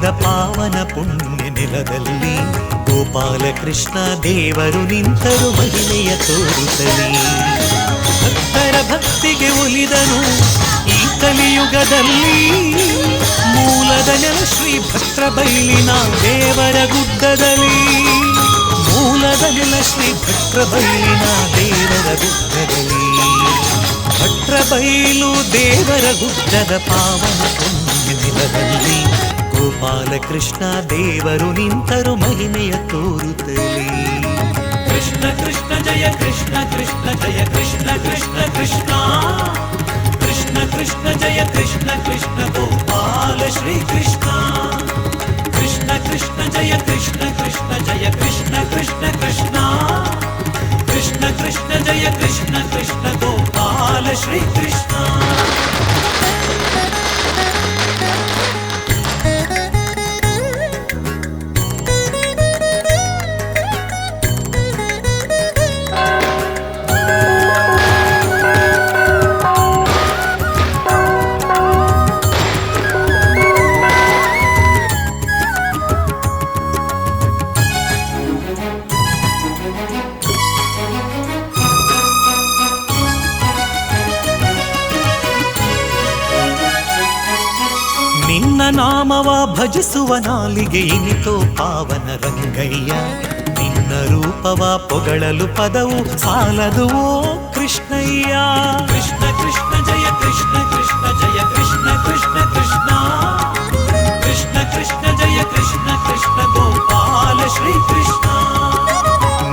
ಗುಡ್ಡದ ಪಾವನ ಪುಣ್ಯ ನೆಲದಲ್ಲಿ ಗೋಪಾಲಕೃಷ್ಣ ದೇವರು ನಿಂತರು ಮಹಿಳೆಯ ತೋರಿಸಲಿ ಭಕ್ತರ ಭಕ್ತಿಗೆ ಒಲಿದನು ಈ ಕಲಿಯುಗದಲ್ಲಿ. ಮೂಲದ ನೆಲ ಶ್ರೀ ಭಟ್ರ ಬೈಲಿನ ದೇವರ ಗುಡ್ಡದಲ್ಲಿ. ಮೂಲದ ನೆಲ ಶ್ರೀ ಭಟ್ರ ಬೈಲಿನ ದೇವರ ಗುಡ್ಡದಲ್ಲಿ. ಭಟ್ರ ಬೈಲು ದೇವರ ಗುಡ್ಡದ ಪಾವನ ಪುಣ್ಯ ನೆಲದಲ್ಲಿ ಗೋಪಾಲಕೃಷ್ಣ ದೇವರು ನಿಂತರು ಮಹಿಮೆಯ ತೋರುತ್ತಲೇ ಕೃಷ್ಣ ಕೃಷ್ಣ ಜಯ ಕೃಷ್ಣ ಕೃಷ್ಣ ಜಯ ಕೃಷ್ಣ ಕೃಷ್ಣ ಕೃಷ್ಣ ಕೃಷ್ಣ ಕೃಷ್ಣ ಜಯ ಕೃಷ್ಣ ಕೃಷ್ಣ ಗೋಪಾಲ ಶ್ರೀ ಕೃಷ್ಣ ಕೃಷ್ಣ ಕೃಷ್ಣ ಜಯ ಕೃಷ್ಣ ಕೃಷ್ಣ ಜಯ ಕೃಷ್ಣ ಕೃಷ್ಣ ಕೃಷ್ಣ ಕೃಷ್ಣ ಕೃಷ್ಣ ಜಯ ಕೃಷ್ಣ ಕೃಷ್ಣ ಗೋಪಾಲ ಶ್ರೀ ನಾಮವ ಭಜಿಸುವ ನಾಲಿಗೆ ಇನಿತೋ ಪಾವನ ರಂಗಯ್ಯ. ನಿನ್ನ ರೂಪವ ಪೊಗಳಲು ಪದವು ಸಾಲದು ಓ ಕೃಷ್ಣಯ್ಯ. ಕೃಷ್ಣ ಕೃಷ್ಣ ಜಯ ಕೃಷ್ಣ ಕೃಷ್ಣ ಜಯ ಕೃಷ್ಣ ಕೃಷ್ಣ ಕೃಷ್ಣ. ಕೃಷ್ಣ ಕೃಷ್ಣ ಜಯ ಕೃಷ್ಣ ಕೃಷ್ಣ ಗೋಪಾಲ ಶ್ರೀ ಕೃಷ್ಣ.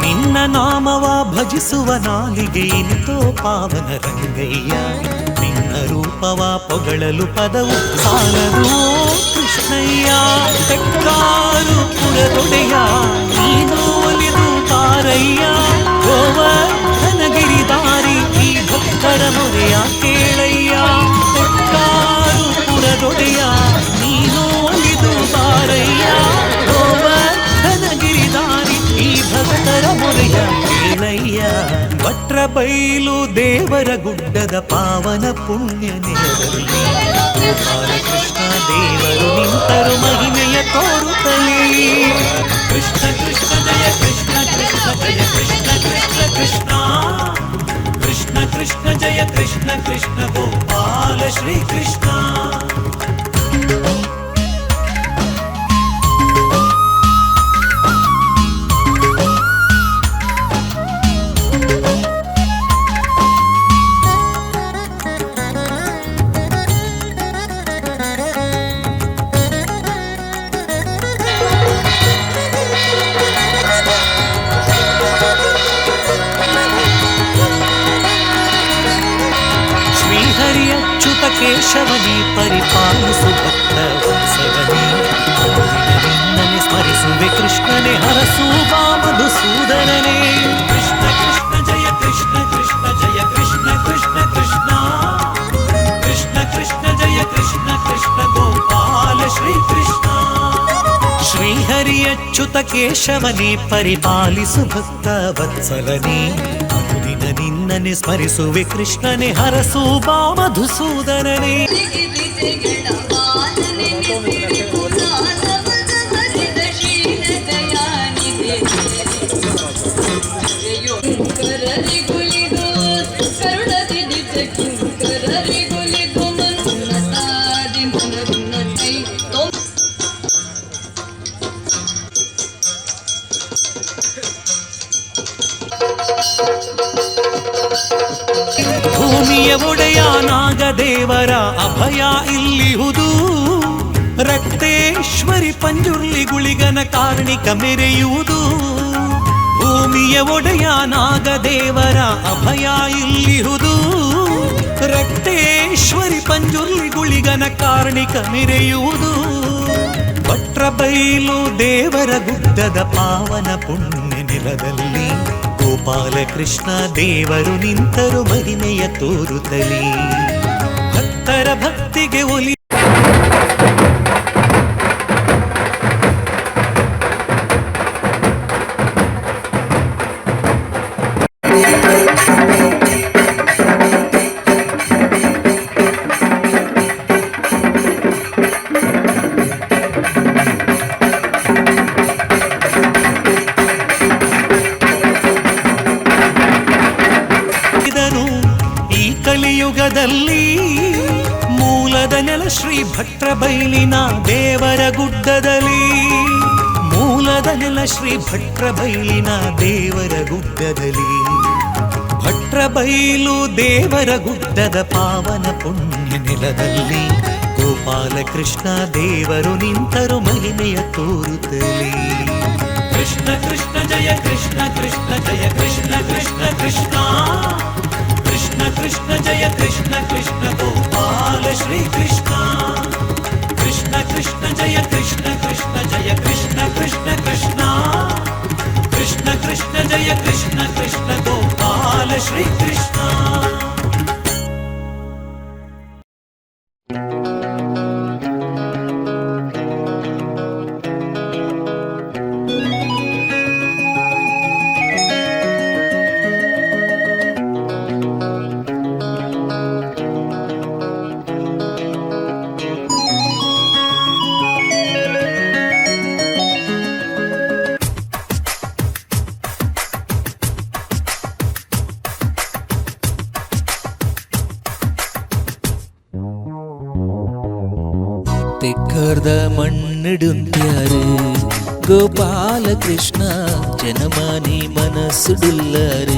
ನಿನ್ನ ನಾಮವ ಭಜಿಸುವ ನಾಲಿಗೆ ಇನಿತೋ ಪಾವನ ರಂಗಯ್ಯ. ನಿನ್ನ ರೂಪವ ಪೊಗಳಲು ಪದವು ಸಾಲದು ಕೃಷ್ಣಯ್ಯ ತೆಕ್ಕಾರು ಪುರದೊಡೆಯ ನೀನು ಒಲಿದು ತಾರಯ್ಯ ಗೋವರ್ಧನಗಿರಿದಾರಿ ಈ ಭಕ್ತರ ಮೊರೆಯ ಕೇಳಯ್ಯ ತೆಕ್ಕಾರು ಪುರದೊಡೆಯ ನೀನು ಒಲಿದು ತಾರಯ್ಯ ಬೈಲು ದೇವರ ಗುಡ್ಡದ ಪಾವನ ಪುಣ್ಯ ನೆಲದಲ್ಲಿ ಬಾಲಕೃಷ್ಣ ದೇವರು ನಿಂತರು ಮಹಿಮೆಯ ತೋರುತ್ತಲೇ ಕೃಷ್ಣ ಕೃಷ್ಣ ಜಯ ಕೃಷ್ಣ ಕೃಷ್ಣ ಜಯ ಕೃಷ್ಣ ಕೃಷ್ಣ ಕೃಷ್ಣ ಕೃಷ್ಣ ಕೃಷ್ಣ ಜಯ ಕೃಷ್ಣ ಕೃಷ್ಣ ಗೋಪಾಲ ಶ್ರೀ ಕೃಷ್ಣ ಕೇಶವನಿ ಪರಿಪಾಲಿಸು ಭಕ್ತ ವತ್ಸವನಿ ನಿನ್ನನೆ ಸ್ಮರಿಸುವೆ ಕೃಷ್ಣನೇ ಹರಸು ಬಾ ಮಧುಸೂದನನೇ ಕೃಷ್ಣ ಕೃಷ್ಣ ಜಯ ಕೃಷ್ಣ ಕೃಷ್ಣ ಜಯ ಕೃಷ್ಣ ಕೃಷ್ಣ ಕೃಷ್ಣ ಕೃಷ್ಣ ಕೃಷ್ಣ ಜಯ ಕೃಷ್ಣ ಕೃಷ್ಣ ಗೋಪಾಲ ಶ್ರೀ ಕೃಷ್ಣ ಶ್ರೀಹರಿ ಅಚ್ಯುತ ಕೇಶವನೇ ಪರಿಪಾಲಿಸು ಭಕ್ತ ವತ್ಸಲನೇ ಅನುದಿನ ನಿನ್ನನೆ ಸ್ಮರಿಸುವೆ ಕೃಷ್ಣನೇ ಹರಸು ಬಾ ಮಧುಸೂದನನೇ ಗುಳಿಗನ ಕಾರ್ಣಿಕ ಮೆರೆಯುವುದು. ಭೂಮಿಯ ಒಡೆಯ ನಾಗದೇವರ ಅಭಯ ಇಲ್ಲಿಹುದು ರಕ್ತೇಶ್ವರಿ ಪಂಜುರ್ಲಿ ಗುಳಿಗನ ಕಾರ್ಣಿಕ ಮೆರೆಯುವುದು. ಭಟ್ರ ಬೈಲು ದೇವರ ಗುಡ್ಡದ ಪಾವನ ಪುಣ್ಯ ನೆಲದಲ್ಲಿ. ಗೋಪಾಲಕೃಷ್ಣ ದೇವರು ನಿಂತರು ಮಹಿಮೆಯ ತೋರುತ್ತಲಿ ಭಕ್ತರ ಭಕ್ತಿಗೆ ಒಲಿ ಶ್ರೀ ಭಟ್ರ ಬೈಲಿನ ದೇವರ ಗುಡ್ಡದಲ್ಲಿ ಭಟ್ರ ಬೈಲು ದೇವರ ಗುಡ್ಡದ ಪಾವನ ಪುಣ್ಯ ನೆಲದಲ್ಲಿ ಗೋಪಾಲ ಕೃಷ್ಣ ದೇವರು ನಿಂತರು ಮಹಿಮೆಯ ತೋರುತ್ತಲೇ ಕೃಷ್ಣ ಕೃಷ್ಣ ಜಯ ಕೃಷ್ಣ ಕೃಷ್ಣ ಜಯ ಕೃಷ್ಣ ಕೃಷ್ಣ ಕೃಷ್ಣ ಕೃಷ್ಣ ಕೃಷ್ಣ ಜಯ ಕೃಷ್ಣ ಕೃಷ್ಣ ಗೋಪಾಲ ಶ್ರೀ ಕೃಷ್ಣ ಕೃಷ್ಣ ಕೃಷ್ಣ ಜಯ ಕೃಷ್ಣ ಕೃಷ್ಣ ಜಯ ಕೃಷ್ಣ ಕೃಷ್ಣ ಕೃಷ್ಣ ಕೃಷ್ಣ ಕೃಷ್ಣ ಜಯ ಕೃಷ್ಣ ಕೃಷ್ಣ ಗೋಪಾಲ விடுந்தாரு கோபாலகிருஷ்ணா ஜனமானி மனசுடுள்ளாரு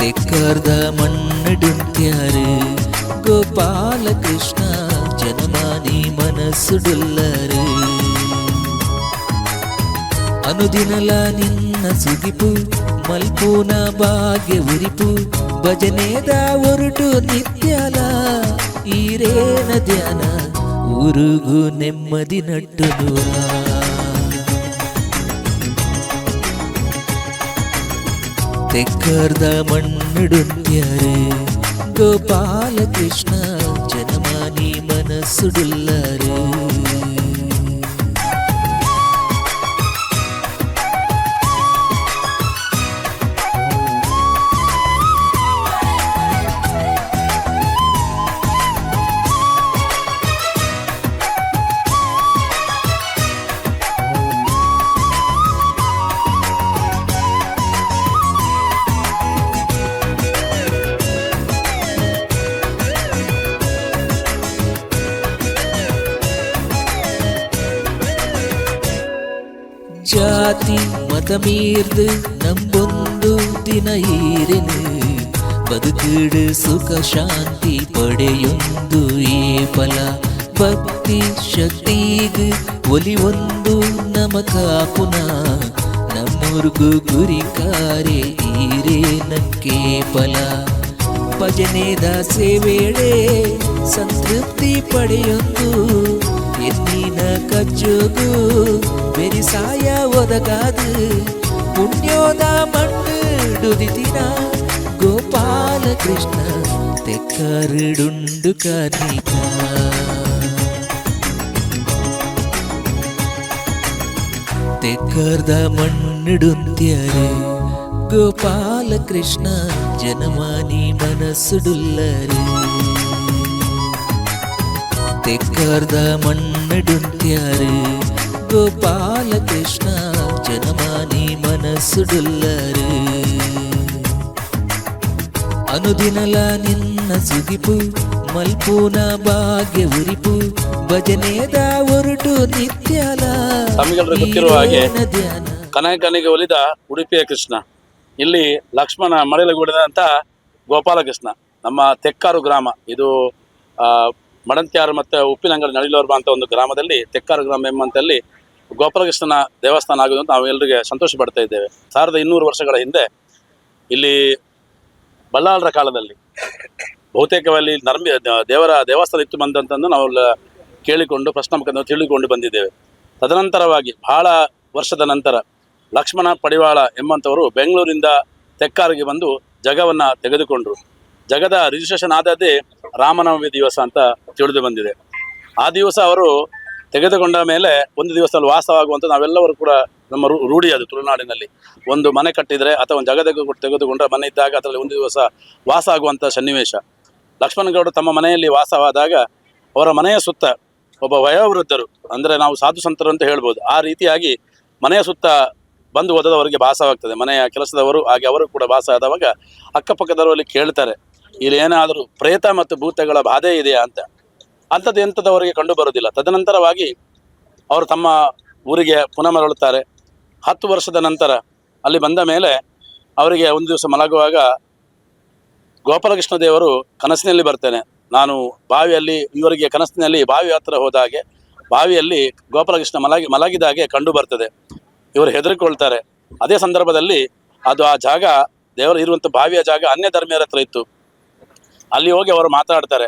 தெக்கார்த மண்ணெடுத்தாரு கோபாலகிருஷ்ணா ஜனமானி மனசுடுள்ளாரு అనుదినల నిన్న సుగిపు మల్పూన భాగ్య ఉరిపు భజనేదా ఒరుటు నిత్యాల ఈరేన ధ్యానా ಊರುಗು ನೆಮ್ಮದಿ ನಟ್ಟುನು ತೆಕ್ಕರ್ದ ಮಣ್ಣಿಡುತ್ಯಾರೆ ಗೋಪಾಲಕೃಷ್ಣ ಜನಮಾನಿ ಜಾತಿ ಮತ ಮೀರ್ದು ನಂಬೊಂದು ದಿನ ಈರೆನು ಬದುಕಿಡು ಸುಖ ಶಾಂತಿ ಪಡೆಯೊಂದು ಈ ಫಲ ಭಕ್ತಿ ಶಕ್ತಿಗ್ ಒಲಿ ಒಂದು ನಮಕಾಪುನ ನಮ್ಮೂರ್ಗು ಗುರಿ ಕಾರ್ಯ ಈರೇ ನಕ್ಕೆ ಫಲ ಭಜನೆದ ಸೇವೆಳೆ ಸಂತೃಪ್ತಿ ಪಡೆಯೊಂದು ಎನ್ನಿನ ಕಚ್ಚೋಗು ಬೆರಿಸಾಯ ಒದಗಾದು ಪುಣ್ಯೋದ ಮಣ್ಣುಡುದಿನ ಗೋಪಾಲ ಕೃಷ್ಣ ತೆಕ್ಕರುಡುಂಡು ಕಾರ್ಮಿಕ ತೆಕ್ಕರ್ದ ಮಣ್ಣಿಡುತ್ಯಾರೆ ಗೋಪಾಲ ಕೃಷ್ಣ ಜನಮಾನಿ ಮನಸ್ಸುಡುಲ್ಲರೆ ತೆಕ್ಕರ್ದ ಮಣ್ಣಿಡುತ್ಯಾರೆ. ಗೋಪಾಲ ಕೃಷ್ಣ ಜನಮಾನಿ ಮನಸ್ಸುಡುಲ್ಲರೆ. ಅನುದಿನಲ ನಿನ್ನ ಸುಗಿಪು ಮಲ್ಪೂನ ಭಾಗ್ಯ ಉರಿಪು ಭಜನೆದ ಒರುಟು ನಿತ್ಯಲ. ಗೊತ್ತಿರುವ ಹಾಗೆ ಕನಕನಿಗೆ ಒಲಿದ ಉಡುಪಿಯ ಕೃಷ್ಣ ಇಲ್ಲಿ ಲಕ್ಷ್ಮಣ ಮಡಿಲಗೂಡಿದಂಥ ಗೋಪಾಲಕೃಷ್ಣ ನಮ್ಮ ತೆಕ್ಕಾರು ಗ್ರಾಮ. ಇದು ಮಡಂತ್ಯಾರು ಮತ್ತು ಉಪ್ಪಿನಂಗಡಿ ನಳಿಲೋರ್ಬ ಅಂತ ಒಂದು ಗ್ರಾಮದಲ್ಲಿ ತೆಕ್ಕಾರ ಗ್ರಾಮ ಎಂಬಂತಲ್ಲಿ ಗೋಪಾಲಕೃಷ್ಣನ ದೇವಸ್ಥಾನ ಆಗುವುದು ಅಂತ ನಾವು ಎಲ್ಲರಿಗೆ ಸಂತೋಷ ಪಡ್ತಾ ಇದ್ದೇವೆ. ಸಾವಿರದ ಇನ್ನೂರು ವರ್ಷಗಳ ಹಿಂದೆ ಇಲ್ಲಿ ಬಲ್ಲಾಳರ ಕಾಲದಲ್ಲಿ ಬಹುತೇಕವಾಗಿ ನರ್ಮ ದೇವರ ದೇವಸ್ಥಾನ ಇತ್ತು ಬಂದಂತಂದು ನಾವು ಕೇಳಿಕೊಂಡು ಪ್ರಶ್ನೆ ಮುಖಾಂತರ ತಿಳಿದುಕೊಂಡು ಬಂದಿದ್ದೇವೆ. ತದನಂತರವಾಗಿ ಬಹಳ ವರ್ಷದ ನಂತರ ಲಕ್ಷ್ಮಣ ಪಡಿವಾಳ ಎಂಬಂಥವರು ಬೆಂಗಳೂರಿಂದ ತೆಕ್ಕಾರಿಗೆ ಬಂದು ಜಗವನ್ನು ತೆಗೆದುಕೊಂಡ್ರು. ಜಗದ ರಿಜಿಸ್ಟ್ರೇಷನ್ ಆದದ್ದೇ ರಾಮನವಮಿ ದಿವಸ ಅಂತ ತಿಳಿದು ಬಂದಿದೆ. ಆ ದಿವಸ ಅವರು ತೆಗೆದುಕೊಂಡ ಮೇಲೆ ಒಂದು ದಿವಸದಲ್ಲಿ ವಾಸವಾಗುವಂಥ ನಾವೆಲ್ಲರೂ ಕೂಡ ನಮ್ಮ ರೂಢಿ ಅದು ತುಳುನಾಡಿನಲ್ಲಿ. ಒಂದು ಮನೆ ಕಟ್ಟಿದರೆ ಅಥವಾ ಒಂದು ಜಗದ ತೆಗೆದು, ತೆಗೆದುಕೊಂಡ್ರೆ ಮನೆ ಇದ್ದಾಗ ಅದರಲ್ಲಿ ಒಂದು ದಿವಸ ವಾಸ ಆಗುವಂಥ ಸನ್ನಿವೇಶ. ಲಕ್ಷ್ಮಣಗೌಡರು ತಮ್ಮ ಮನೆಯಲ್ಲಿ ವಾಸವಾದಾಗ ಅವರ ಮನೆಯ ಸುತ್ತ ಒಬ್ಬ ವಯೋವೃದ್ಧರು, ಅಂದರೆ ನಾವು ಸಾಧು ಸಂತರು ಅಂತ ಹೇಳ್ಬೋದು, ಆ ರೀತಿಯಾಗಿ ಮನೆಯ ಸುತ್ತ ಬಂದು ಹೋದವರಿಗೆ ಭಾಸವಾಗ್ತದೆ. ಮನೆಯ ಕೆಲಸದವರು, ಹಾಗೆ ಅವರು ಕೂಡ ಭಾಸ ಆದವಾಗ ಅಕ್ಕಪಕ್ಕದವರಲ್ಲಿ ಕೇಳ್ತಾರೆ. ಇಲ್ಲಿ ಏನಾದರೂ ಪ್ರೇತ ಮತ್ತು ಭೂತಗಳ ಬಾಧೆ ಇದೆಯಾ ಅಂತ? ಅಂಥದ್ದು ಎಂಥದವರಿಗೆ ಕಂಡು ಬರುವುದಿಲ್ಲ. ತದನಂತರವಾಗಿ ಅವರು ತಮ್ಮ ಊರಿಗೆ ಪುನಃ ಮರಳುತ್ತಾರೆ. ಹತ್ತು ವರ್ಷದ ನಂತರ ಅಲ್ಲಿ ಬಂದ ಮೇಲೆ ಅವರಿಗೆ ಒಂದು ದಿವಸ ಮಲಗುವಾಗ ಗೋಪಾಲಕೃಷ್ಣ ದೇವರು ಕನಸಿನಲ್ಲಿ ಬರ್ತೇನೆ. ನಾನು ಬಾವಿಯಲ್ಲಿ ಇವರಿಗೆ ಕನಸಿನಲ್ಲಿ ಬಾವಿ ಹತ್ರ ಹೋದಾಗೆ ಬಾವಿಯಲ್ಲಿ ಗೋಪಾಲಕೃಷ್ಣ ಮಲಗಿ ಮಲಗಿದಾಗೆ ಕಂಡು ಬರ್ತದೆ. ಇವರು ಹೆದರಿಕೊಳ್ತಾರೆ. ಅದೇ ಸಂದರ್ಭದಲ್ಲಿ ಅದು ಆ ಜಾಗ ದೇವರು ಇರುವಂಥ ಬಾವಿಯ ಜಾಗ ಅನ್ಯ ಧರ್ಮೀಯರ ಹತ್ರ ಇತ್ತು. ಅಲ್ಲಿ ಹೋಗಿ ಅವರು ಮಾತಾಡ್ತಾರೆ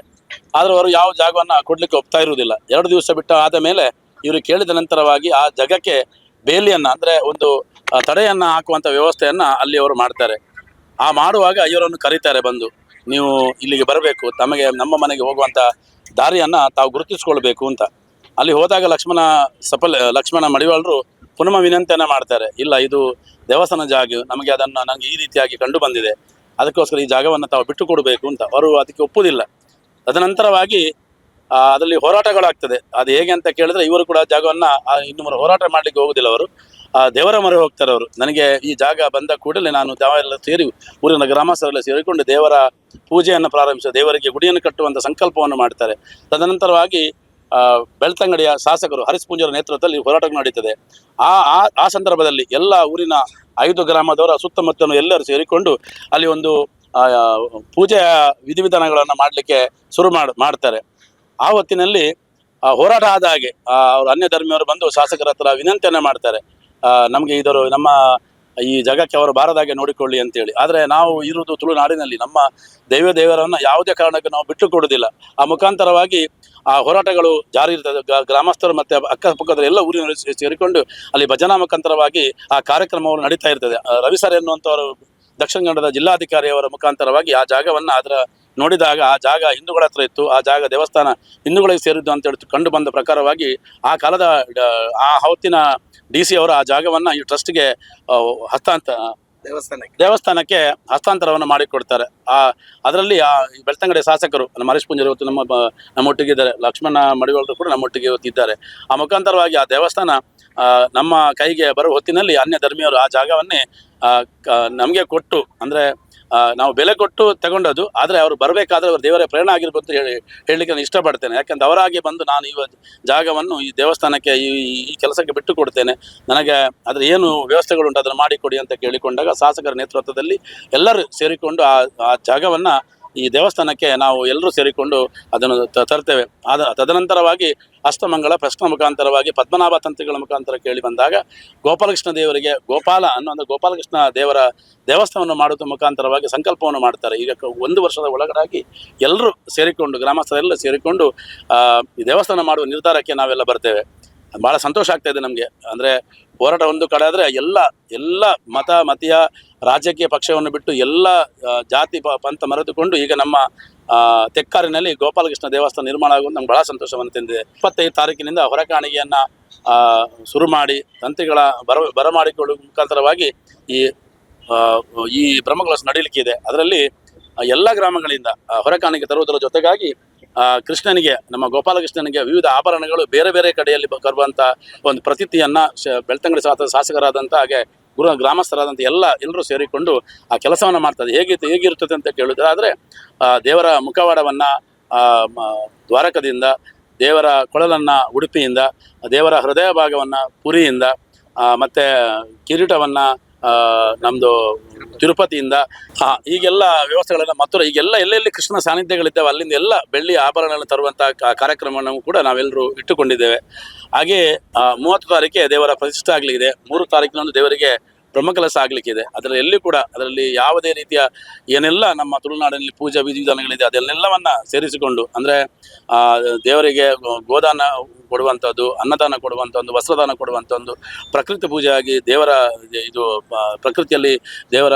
ಆದ್ರೆ ಅವರು ಯಾವ ಜಾಗವನ್ನ ಕೊಡ್ಲಿಕ್ಕೆ ಒಪ್ತಾ ಇರುವುದಿಲ್ಲ. ಎರಡು ದಿವಸ ಬಿಟ್ಟು ಆದ ಮೇಲೆ ಇವರು ಕೇಳಿದ ನಂತರವಾಗಿ ಆ ಜಾಗಕ್ಕೆ ಬೇಲಿಯನ್ನ ಅಂದ್ರೆ ಒಂದು ತಡೆಯನ್ನ ಹಾಕುವಂತ ವ್ಯವಸ್ಥೆಯನ್ನ ಅಲ್ಲಿ ಅವರು ಮಾಡ್ತಾರೆ. ಆ ಮಾಡುವಾಗ ಇವರನ್ನು ಕರೀತಾರೆ ಬಂದು, ನೀವು ಇಲ್ಲಿಗೆ ಬರಬೇಕು, ತಮಗೆ ನಮ್ಮ ಮನೆಗೆ ಹೋಗುವಂತ ದಾರಿಯನ್ನ ತಾವು ಗುರುತಿಸ್ಕೊಳ್ಬೇಕು ಅಂತ. ಅಲ್ಲಿ ಹೋದಾಗ ಲಕ್ಷ್ಮಣ ಸಫಲ, ಲಕ್ಷ್ಮಣ ಮಡಿವಾಳರು ಪುನಃ ವಿನಂತಿಯನ್ನ ಮಾಡ್ತಾರೆ. ಇಲ್ಲ, ಇದು ದೇವಸ್ಥಾನ ಜಾಗ, ನಮಗೆ ಅದನ್ನ ನನಗೆ ಈ ರೀತಿಯಾಗಿ ಕಂಡು ಬಂದಿದೆ. ಅದಕ್ಕೋಸ್ಕರ ಈ ಜಾಗವನ್ನು ತಾವು ಬಿಟ್ಟು ಕೊಡಬೇಕು ಅಂತ ಅವರು ಅದಕ್ಕೆ ಒಪ್ಪುವುದಿಲ್ಲ ತದನಂತರವಾಗಿ ಅದರಲ್ಲಿ ಹೋರಾಟಗಳಾಗ್ತದೆ. ಅದು ಹೇಗೆ ಅಂತ ಕೇಳಿದ್ರೆ ಇವರು ಕೂಡ ಜಾಗವನ್ನ ಇನ್ನು ಮೂರು ಹೋರಾಟ ಮಾಡ್ಲಿಕ್ಕೆ ಹೋಗುದಿಲ್ಲ ಅವರು. ಆ, ದೇವರ ಮೊರೆ ಹೋಗ್ತಾರೆ ಅವರು. ನನಗೆ ಈ ಜಾಗ ಬಂದ ಕೂಡಲೇ ನಾನು ಎಲ್ಲ ಸೇರಿ ಊರಿನ ಗ್ರಾಮಸ್ಥರೆಲ್ಲ ಸೇರಿಕೊಂಡು ದೇವರ ಪೂಜೆಯನ್ನು ಪ್ರಾರಂಭಿಸುವ ದೇವರಿಗೆ ಗುಡಿಯನ್ನು ಕಟ್ಟುವಂತ ಸಂಕಲ್ಪವನ್ನು ಮಾಡ್ತಾರೆ. ತದನಂತರವಾಗಿ ಬೆಳ್ತಂಗಡಿಯ ಶಾಸಕರು ಹರಿಸ್ ಪೂಂಜರ ನೇತೃತ್ವದಲ್ಲಿ ಹೋರಾಟ ನಡೀತದೆ. ಆ, ಆ- ಸಂದರ್ಭದಲ್ಲಿ ಎಲ್ಲ ಊರಿನ ಐದು ಗ್ರಾಮದವರ ಸುತ್ತಮುತ್ತಲು ಎಲ್ಲರೂ ಸೇರಿಕೊಂಡು ಅಲ್ಲಿ ಒಂದು ಪೂಜೆಯ ವಿಧಿವಿಧಾನಗಳನ್ನು ಮಾಡಲಿಕ್ಕೆ ಶುರು ಮಾಡ್, ಮಾಡ್ತಾರೆ. ಆ ಹೊತ್ತಿನಲ್ಲಿ ಹೋರಾಟ ಆದ ಹಾಗೆ ಅವರು ಅನ್ಯ ಧರ್ಮಿಯವರು ಬಂದು ಶಾಸಕರ ಹತ್ರ ವಿನಂತಿಯನ್ನು ಮಾಡ್ತಾರೆ. ನಮಗೆ ಇದರು, ನಮ್ಮ ಈ ಜಗಕ್ಕೆ ಅವರು ಬಾರದಾಗೆ ನೋಡಿಕೊಳ್ಳಿ ಅಂತೇಳಿ. ಆದರೆ ನಾವು ಇರುವುದು ತುಳುನಾಡಿನಲ್ಲಿ ನಮ್ಮ ದೈವ ದೇವರನ್ನು ಯಾವುದೇ ಕಾರಣಕ್ಕೂ ನಾವು ಬಿಟ್ಟು ಕೊಡುವುದಿಲ್ಲ ಆ ಮುಖಾಂತರವಾಗಿ ಆ ಹೋರಾಟಗಳು ಜಾರಿ ಇರ್ತದೆ ಗ್ರಾಮಸ್ಥರು ಮತ್ತೆ ಅಕ್ಕಪಕ್ಕದ ಎಲ್ಲ ಊರಿನ ಸೇರಿಕೊಂಡು ಅಲ್ಲಿ ಭಜನಾ ಮುಖಾಂತರವಾಗಿ ಆ ಕಾರ್ಯಕ್ರಮವನ್ನು ನಡೀತಾ ಇರ್ತದೆ. ರವಿ ಸರ್ ಎನ್ನುವಂಥವರು ದಕ್ಷಿಣ ಕನ್ನಡದ ಜಿಲ್ಲಾಧಿಕಾರಿಯವರ ಮುಖಾಂತರವಾಗಿ ಆ ಜಾಗವನ್ನ ಅದರ ನೋಡಿದಾಗ ಆ ಜಾಗ ಹಿಂದೂಗಳ ಹತ್ರ ಇತ್ತು. ಆ ಜಾಗ ದೇವಸ್ಥಾನ ಹಿಂದೂಗಳಿಗೆ ಸೇರಿದ್ದು ಅಂತ ಹೇಳಿ ಕಂಡು ಬಂದ ಪ್ರಕಾರವಾಗಿ ಆ ಕಾಲದ ಆ, ಆ ಹೊತ್ತಿನ ಡಿ ಸಿ ಅವರು ಆ ಜಾಗವನ್ನ ಈ ಟ್ರಸ್ಟ್ಗೆ ಹಸ್ತಾಂತ ದೇವಸ್ಥಾನಕ್ಕೆ. ದೇವಸ್ಥಾನಕ್ಕೆ ಹಸ್ತಾಂತರವನ್ನು ಮಾಡಿಕೊಡ್ತಾರೆ. ಆ, ಅದರಲ್ಲಿ ಆ ಬೆಳ್ತಂಗಡಿ ಶಾಸಕರು, ನಮ್ಮ ಹರೀಶ್ ಪುಂಜರು ಇವತ್ತು ನಮ್ಮ ನಮ್ಮೊಟ್ಟಿಗೆ ಇದ್ದಾರೆ ಲಕ್ಷ್ಮಣ ಮಡಿವಾಳರು ಕೂಡ ನಮ್ಮೊಟ್ಟಿಗೆ ಇವತ್ತು ಇದ್ದಾರೆ. ಆ ಮುಖಾಂತರವಾಗಿ ಆ ದೇವಸ್ಥಾನ ನಮ್ಮ ಕೈಗೆ ಬರುವ ಹೊತ್ತಿನಲ್ಲಿ ಅನ್ಯ ಧರ್ಮೀಯರು ಆ ಜಾಗವನ್ನೇ ನಮಗೆ ಕೊಟ್ಟು, ಅಂದರೆ ನಾವು ಬೆಲೆ ಕೊಟ್ಟು ತಗೊಂಡದ್ದು, ಆದರೆ ಅವರು ಬರಬೇಕಾದ್ರೆ ಅವರು ದೇವರ ಪ್ರೇರಣೆ ಆಗಿರ್ಬೋದು ಅಂತ ಹೇಳಿ ಹೇಳಲಿಕ್ಕೆ ನಾನು ಇಷ್ಟಪಡ್ತೇನೆ. ಯಾಕಂದ್ರೆ ಅವರಾಗಿ ಬಂದು ನಾನು ಈ ಜಾಗವನ್ನು, ಈ ದೇವಸ್ಥಾನಕ್ಕೆ, ಈ ಈ ಕೆಲಸಕ್ಕೆ ಬಿಟ್ಟು ಕೊಡ್ತೇನೆ. ನನಗೆ ಅದರ ಏನು ವ್ಯವಸ್ಥೆಗಳುಂಟು ಅದನ್ನು ಮಾಡಿಕೊಡಿ ಅಂತ ಕೇಳಿಕೊಂಡಾಗ ಶಾಸಕರ ನೇತೃತ್ವದಲ್ಲಿ ಎಲ್ಲರೂ ಸೇರಿಕೊಂಡು ಆ ಆ ಜಾಗವನ್ನು ಈ ದೇವಸ್ಥಾನಕ್ಕೆ ನಾವು ಎಲ್ಲರೂ ಸೇರಿಕೊಂಡು ಅದನ್ನು ತರ್ತೇವೆ. ಆದ ತದನಂತರವಾಗಿ ಅಷ್ಟಮಂಗಳ ಪ್ರಶ್ನ ಮುಖಾಂತರವಾಗಿ ಪದ್ಮನಾಭ ತಂತ್ರಿಗಳ ಮುಖಾಂತರ ಕೇಳಿ ಬಂದಾಗ ಗೋಪಾಲಕೃಷ್ಣ ದೇವರಿಗೆ ಗೋಪಾಲ ಅನ್ನೋ ಒಂದು ಗೋಪಾಲಕೃಷ್ಣ ದೇವರ ದೇವಸ್ಥಾನವನ್ನು ಮಾಡುವ ಮುಖಾಂತರವಾಗಿ ಸಂಕಲ್ಪವನ್ನು ಮಾಡ್ತಾರೆ. ಈಗ ಒಂದು ವರ್ಷದ ಒಳಗಡಾಗಿ ಎಲ್ಲರೂ ಸೇರಿಕೊಂಡು, ಗ್ರಾಮಸ್ಥರೆಲ್ಲ ಸೇರಿಕೊಂಡು ಈ ದೇವಸ್ಥಾನ ಮಾಡುವ ನಿರ್ಧಾರಕ್ಕೆ ನಾವೆಲ್ಲ ಬರ್ತೇವೆ. ಭಾಳ ಸಂತೋಷ ಆಗ್ತಾ ಇದೆ ನಮಗೆ. ಅಂದರೆ ಹೋರಾಟ ಒಂದು ಕಡೆ ಆದರೆ ಎಲ್ಲ ಎಲ್ಲ ಮತ, ಮತೀಯ, ರಾಜಕೀಯ ಪಕ್ಷವನ್ನು ಬಿಟ್ಟು ಎಲ್ಲ ಜಾತಿ ಪಂಥ ಮರೆತುಕೊಂಡು ಈಗ ನಮ್ಮ ತೆಕ್ಕಾರಿನಲ್ಲಿ ಗೋಪಾಲಕೃಷ್ಣ ದೇವಸ್ಥಾನ ನಿರ್ಮಾಣ ಆಗುವುದು ನಮ್ಗೆ ಬಹಳ ಸಂತೋಷವನ್ನು ತಂದಿದೆ. ಇಪ್ಪತ್ತೈದು ತಾರೀಕಿನಿಂದ ಹೊರಕಾಣಿಗೆಯನ್ನು ಶುರು ಮಾಡಿ, ತಂತಿಗಳ ಬರ ಬರಮಾಡಿಕೊಳ್ಳುವ ಮುಖಾಂತರವಾಗಿ ಈ ಈ ಬ್ರಹ್ಮಕಲಶ ಇದೆ ಅದರಲ್ಲಿ ಎಲ್ಲ ಗ್ರಾಮಗಳಿಂದ ಹೊರಕಾಣಿಗೆ ತರುವುದರ ಜೊತೆಗಾಗಿ ಕೃಷ್ಣನಿಗೆ ನಮ್ಮ ಗೋಪಾಲಕೃಷ್ಣನಿಗೆ ವಿವಿಧ ಆಭರಣಗಳು ಬೇರೆ ಬೇರೆ ಕಡೆಯಲ್ಲಿ ಬರುವಂತ ಒಂದು ಪ್ರತೀತಿಯನ್ನ ಬೆಳ್ತಂಗಡಿ ಶಾಸ ಶಾಸಕರಾದಂಥ ಹಾಗೆ ಗುರು ಗ್ರಾಮಸ್ಥರಾದಂಥ ಎಲ್ಲ ಎಲ್ಲರೂ ಸೇರಿಕೊಂಡು ಆ ಕೆಲಸವನ್ನು ಮಾಡ್ತದೆ. ಹೇಗೆ ಹೇಗಿರ್ತದೆ ಅಂತ ಕೇಳಿದ್ರೆ ಆದರೆ ದೇವರ ಮುಖವಾಡವನ್ನ ಆ, ದ್ವಾರಕದಿಂದ ದೇವರ ಕೊಳಲನ್ನ ಉಡುಪಿಯಿಂದ ದೇವರ ಹೃದಯ ಭಾಗವನ್ನ ಪುರಿಯಿಂದ ಆ, ಮತ್ತೆ ಕಿರೀಟವನ್ನ ಆ, ನಮ್ದು ತಿರುಪತಿಯಿಂದ ಈಗೆಲ್ಲ ವ್ಯವಸ್ಥೆಗಳೆಲ್ಲ ಮತ್ತು ಈಗೆಲ್ಲ ಎಲ್ಲೆಲ್ಲಿ ಕೃಷ್ಣ ಸಾನ್ನಿಧ್ಯಗಳಿದ್ದಾವೆ ಅಲ್ಲಿಂದ ಎಲ್ಲ ಬೆಳ್ಳಿ ಆಭರಣಗಳನ್ನು ತರುವಂಥ ಕಾರ್ಯಕ್ರಮವನ್ನು ಕೂಡ ನಾವೆಲ್ಲರೂ ಇಟ್ಟುಕೊಂಡಿದ್ದೇವೆ. ಹಾಗೆ ಆ, ಮೂವತ್ತು ತಾರೀಕೆ ದೇವರ ಪ್ರತಿಷ್ಠೆ ಆಗಲಿದೆ ಮೂರು ತಾರೀಕಿನಂದು ದೇವರಿಗೆ ಬ್ರಹ್ಮಕಲಶ ಆಗಲಿಕ್ಕಿದೆ. ಅದರಲ್ಲಿ ಕೂಡ ಅದರಲ್ಲಿ ಯಾವುದೇ ರೀತಿಯ ಏನೆಲ್ಲ ನಮ್ಮ ತುಳುನಾಡಿನಲ್ಲಿ ಪೂಜಾ ವಿಧಿವಿಧಾನಗಳಿದೆ ಅದನ್ನೆಲ್ಲವನ್ನ ಸೇರಿಸಿಕೊಂಡು ಅಂದರೆ ದೇವರಿಗೆ ಗೋದಾನ ಕೊಡುವಂಥದ್ದು ಅನ್ನದಾನ ಕೊಡುವಂಥದ್ದು ವಸ್ತ್ರದಾನ ಕೊಡುವಂಥದ್ದು ಪ್ರಕೃತಿ ಪ್ರಕೃತಿ ಪೂಜೆಯಾಗಿ ದೇವರ ಇದು ಪ್ರಕೃತಿಯಲ್ಲಿ ದೇವರ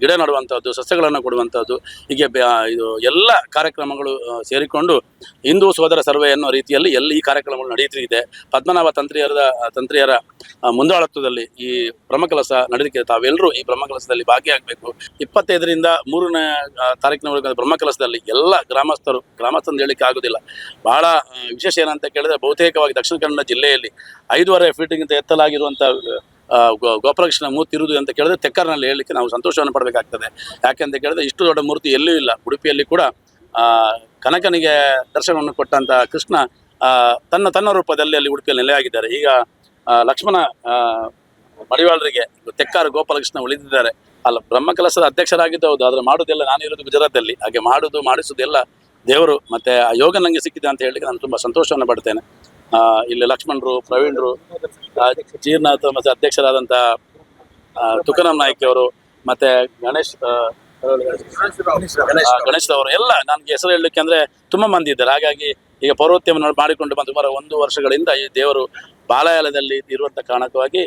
ಗಿಡ ನಡುವಂಥದ್ದು ಸಸ್ಯಗಳನ್ನು ಕೊಡುವಂಥದ್ದು ಹೀಗೆ ಇದು ಎಲ್ಲ ಕಾರ್ಯಕ್ರಮಗಳು ಸೇರಿಕೊಂಡು ಹಿಂದೂ ಸೋದರ ಸರ್ವೆ ಅನ್ನೋ ರೀತಿಯಲ್ಲಿ ಎಲ್ಲಿ ಈ ಕಾರ್ಯಕ್ರಮಗಳು ನಡೆಯುತ್ತಿದೆ ಪದ್ಮನಾಭ ತಂತ್ರಿಯರ ತಂತ್ರಿಯರ ಮುಂದಾಳತ್ವದಲ್ಲಿ ಈ ಬ್ರಹ್ಮಕಲಸ ನಡೀಲಿಕ್ಕೆ ತಾವೆಲ್ಲರೂ ಈ ಬ್ರಹ್ಮಕಲಸದಲ್ಲಿ ಭಾಗಿಯಾಗಬೇಕು. ಇಪ್ಪತ್ತೈದರಿಂದ ಮೂರನೇ ಆ, ತಾರೀಕಿನವರೆಗೆ ಬ್ರಹ್ಮಕಲಸದಲ್ಲಿ ಎಲ್ಲ ಗ್ರಾಮಸ್ಥರು ಗ್ರಾಮಸ್ಥರು ಹೇಳಲಿಕ್ಕೆ ಆಗೋದಿಲ್ಲ. ಬಹಳ ವಿಶೇಷ ಏನಂತ ಕೇಳಿದ್ರೆ ಬಹುತೇಕವಾಗಿ ದಕ್ಷಿಣ ಕನ್ನಡ ಜಿಲ್ಲೆಯಲ್ಲಿ ಐದೂವರೆ ಫೀಟ್ಗಿಂತ ಎತ್ತಲಾಗಿರುವಂಥ ಗೋಪಾಲಕೃಷ್ಣ ಮೂರ್ತಿ ಇರುವುದು ಅಂತ ಕೇಳಿದ್ರೆ ತೆಕ್ಕರ್ನಲ್ಲಿ ಹೇಳಲಿಕ್ಕೆ ನಾವು ಸಂತೋಷವನ್ನು ಪಡಬೇಕಾಗ್ತದೆ. ಯಾಕೆಂತ ಕೇಳಿದ್ರೆ ಇಷ್ಟು ದೊಡ್ಡ ಮೂರ್ತಿ ಎಲ್ಲೂ ಇಲ್ಲ. ಉಡುಪಿಯಲ್ಲಿ ಕೂಡ ಕನಕನಿಗೆ ದರ್ಶನವನ್ನು ಕೊಟ್ಟಂತ ಕೃಷ್ಣ ತನ್ನ ತನ್ನ ರೂಪದಲ್ಲಿ ಅಲ್ಲಿ ಉಡುಪಿಯಲ್ಲಿ ನೆಲೆಯಾಗಿದ್ದಾರೆ. ಈಗ ಲಕ್ಷ್ಮಣ ಮಡಿವಾಳರಿಗೆ ತೆಕ್ಕಾರು ಗೋಪಾಲಕೃಷ್ಣ ಉಳಿದಿದ್ದಾರೆ. ಅಲ್ಲ ಬ್ರಹ್ಮಕಲಸದ ಅಧ್ಯಕ್ಷರಾಗಿದ್ದು ಹೌದು, ಆದರೆ ನಾನು ಇರೋದು ಗುಜರಾತಲ್ಲಿ. ಹಾಗೆ ಮಾಡುದು ಮಾಡಿಸುವುದೆಲ್ಲ ದೇವರು. ಮತ್ತೆ ಆ ಯೋಗ ನನಗೆ ಸಿಕ್ಕಿದೆ ಅಂತ ಹೇಳಿ ನಾನು ತುಂಬಾ ಸಂತೋಷವನ್ನು ಪಡ್ತೇನೆ. ಇಲ್ಲಿ ಲಕ್ಷ್ಮಣರು, ಪ್ರವೀಣರು ಜೀರ್ಣಾಥ ಮತ್ತು ಅಧ್ಯಕ್ಷರಾದಂಥ ತುಕರಾಮ್ ಅವರು ಮತ್ತೆ ಗಣೇಶ್ ಗಣೇಶ್ ಅವರು ಎಲ್ಲ ನನಗೆ ಹೆಸರು ಹೇಳಲಿಕ್ಕೆ ಅಂದರೆ ತುಂಬ ಮಂದಿ ಇದ್ದಾರೆ. ಹಾಗಾಗಿ ಈಗ ಪೌರೋತ್ಯಮ ಮಾಡಿಕೊಂಡು ಬಂದು ಸುಮಾರು ಒಂದು ವರ್ಷಗಳಿಂದ ಈ ದೇವರು ಬಾಲಯಾಲದಲ್ಲಿ ಇರುವಂಥ ಕಾರಣಕ್ಕಾಗಿ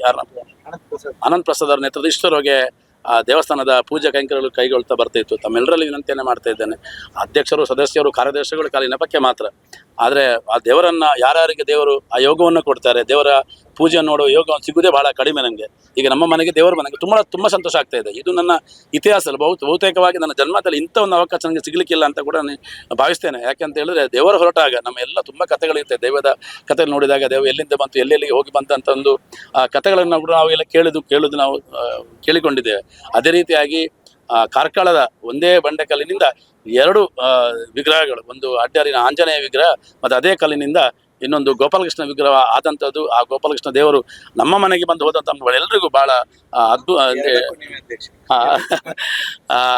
ಅನಂತ ಪ್ರಸಾದ್ ಅವರ ನೇತೃತ್ವದ ಇಷ್ಟರವರೆಗೆ ಆ ದೇವಸ್ಥಾನದ ಪೂಜಾ ಕೈಂಕರ್ಯಗಳು ಕೈಗೊಳ್ತಾ ಬರ್ತಿತ್ತು ತಮ್ಮೆಲ್ಲರಲ್ಲಿ ವಿನಂತಿಯನ್ನು ಮಾಡ್ತಾ ಇದ್ದೇನೆ. ಅಧ್ಯಕ್ಷರು, ಸದಸ್ಯರು, ಕಾರ್ಯದರ್ಶಿಗಳು ಖಾಲಿ ನೆಪಕ್ಕೆ ಮಾತ್ರ. ಆದರೆ ಆ ದೇವರನ್ನು ಯಾರ್ಯಾರಿಗೆ ದೇವರು ಆ ಯೋಗವನ್ನು ಕೊಡ್ತಾರೆ, ದೇವರ ಪೂಜೆ ನೋಡುವ ಯೋಗ ಸಿಗುವುದೇ ಬಹಳ ಕಡಿಮೆ ನನಗೆ ಈಗ ನಮ್ಮ ಮನೆಗೆ ದೇವರು ಮನೆಗೆ ತುಂಬ ತುಂಬ ಸಂತೋಷ ಆಗ್ತಾ ಇದೆ. ಇದು ನನ್ನ ಇತಿಹಾಸದಲ್ಲಿ ಬಹು, ಬಹುತೇಕವಾಗಿ ನನ್ನ ಜನ್ಮದಲ್ಲಿ ಇಂಥ ಒಂದು ಅವಕಾಶ ನನಗೆ ಸಿಗಲಿಕ್ಕಿಲ್ಲ ಅಂತ ಕೂಡ ನಾನು ಭಾವಿಸ್ತೇನೆ. ಯಾಕೆಂತ ಹೇಳಿದ್ರೆ ದೇವರು ಹೊರಟಾಗ ನಮ್ಮ ಎಲ್ಲ ತುಂಬ ಕಥೆಗಳಿರುತ್ತೆ ದೇವದ ಕಥೆ ನೋಡಿದಾಗ ದೇವ ಎಲ್ಲಿಂದ ಬಂತು, ಎಲ್ಲೆಲ್ಲಿಗೆ ಹೋಗಿ ಬಂತ ಒಂದು ಆ ಕಥೆಗಳನ್ನು ಕೂಡ ಎಲ್ಲ ಕೇಳಿದು, ಕೇಳುದು ನಾವು ಕೇಳಿಕೊಂಡಿದ್ದೇವೆ. ಅದೇ ರೀತಿಯಾಗಿ ಕಾರ್ಕಳದ ಒಂದೇ ಬಂಡೆಕಲ್ಲಿನಿಂದ ಎರಡು ಆ, ವಿಗ್ರಹಗಳು ಒಂದು ಅಡ್ಡರಿನ ಆಂಜನೇಯ ವಿಗ್ರಹ ಮತ್ತು ಅದೇ ಕಲ್ಲಿನಿಂದ ಇನ್ನೊಂದು ಗೋಪಾಲಕೃಷ್ಣ ವಿಗ್ರಹ ಆದಂಥದ್ದು ಆ ಗೋಪಾಲಕೃಷ್ಣ ದೇವರು ನಮ್ಮ ಮನೆಗೆ ಬಂದು ಹೋದಂಥ ಎಲ್ಲರಿಗೂ ಬಹಳ ಅದ್ಭುತ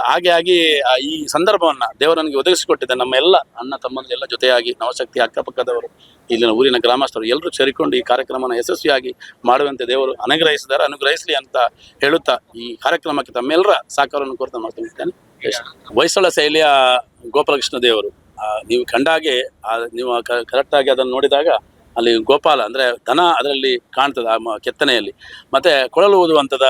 ಹಾಗೆ ಆಗಿ ಈ ಸಂದರ್ಭವನ್ನ ದೇವರು ನನಗೆ ಒದಗಿಸಿಕೊಟ್ಟಿದೆ ನಮ್ಮ ಎಲ್ಲ ಅಣ್ಣ ತಮ್ಮಂದೆಲ್ಲ ಜೊತೆಯಾಗಿ ನವಶಕ್ತಿ ಅಕ್ಕಪಕ್ಕದವರು ಇಲ್ಲಿನ ಊರಿನ ಗ್ರಾಮಸ್ಥರು ಎಲ್ಲರೂ ಸೇರಿಕೊಂಡು ಈ ಕಾರ್ಯಕ್ರಮನ ಯಶಸ್ವಿಯಾಗಿ ಮಾಡುವಂತೆ ದೇವರು ಅನುಗ್ರಹಿಸಿದ್ದಾರೆ. ಅನುಗ್ರಹಿಸಲಿ ಅಂತ ಹೇಳುತ್ತಾ ಈ ಕಾರ್ಯಕ್ರಮಕ್ಕೆ ತಮ್ಮೆಲ್ಲರ ಸಹಕಾರವನ್ನು ಕೋರ್ತಾ ಮಾಡ್ತಿದ್ದೇನೆ ಹೊಯ್ಸಳ ಶೈಲಿಯ ಗೋಪಾಲಕೃಷ್ಣ ದೇವರು. ನೀವು ಕಂಡಾಗೆ ನೀವು ಕರೆಕ್ಟಾಗಿ ಅದನ್ನು ನೋಡಿದಾಗ ಅಲ್ಲಿ ಗೋಪಾಲ ಅಂದರೆ ದನ ಅದರಲ್ಲಿ ಕಾಣ್ತದೆ ಆ ಕೆತ್ತನೆಯಲ್ಲಿ. ಮತ್ತೆ ಕೊಳಲು ಊದುವಂಥದ